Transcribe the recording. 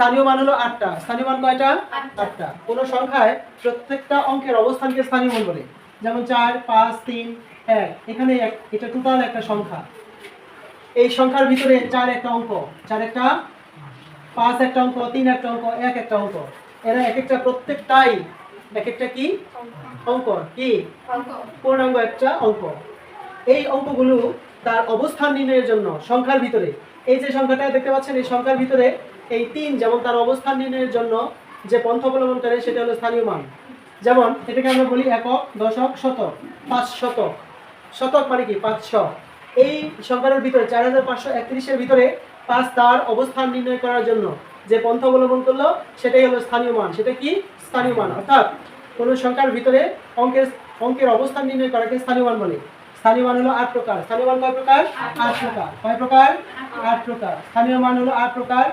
স্থানীয় মান হলো আটটা। স্থানীয় মান কয়টা? আটটা। কোনো সংখ্যায় প্রত্যেকটা অঙ্কের অবস্থানকে স্থানীয় মান বলে। যেমন চার পাঁচ তিন এক। এখানে এক এটা টোটাল একটা সংখ্যা। এই সংখ্যার ভিতরে চার একটা অঙ্ক চার একটা পাঁচ একটা অঙ্ক তিন একটা অঙ্ক এক একটা অঙ্ক। এরা এক একটা প্রত্যেকটাই এক একটা কি? অঙ্ক। কি? পূর্ণাঙ্গ একটা অঙ্ক। এই অঙ্কগুলো তার অবস্থান নির্ণয়ের জন্য সংখ্যার ভিতরে। এই যে সংখ্যাটা দেখতে পাচ্ছেন, এই সংখ্যার ভিতরে এই তিন যেমন তার অবস্থান নির্ণয়ের জন্য যে পন্থ অবলম্বন করে, সেটা হলো স্থানীয় মান। যেমন এটাকে আমরা বলি একক, দশক, শতক, পাঁচ শতক। শতক মানে কি? পাঁচশো এই সংখ্যার ভিতরে চার হাজার পাঁচশো একত্রিশের ভিতরে পাঁচ তার অবস্থান নির্ণয় করার জন্য যে পন্থ অবলম্বন করল, সেটাই হলো স্থানীয় মান। সেটা কি? স্থানীয় মান। অর্থাৎ কোনো সংখ্যার ভিতরে অঙ্কের অঙ্কের অবস্থান নির্ণয় করাকে স্থানীয় মান বলে। স্থানীয় মান হলো আট প্রকার। স্থানীয় মান কয় প্রকার? আট প্রকার। কয় প্রকার? আট প্রকার। স্থানীয় মান হলো আট প্রকার।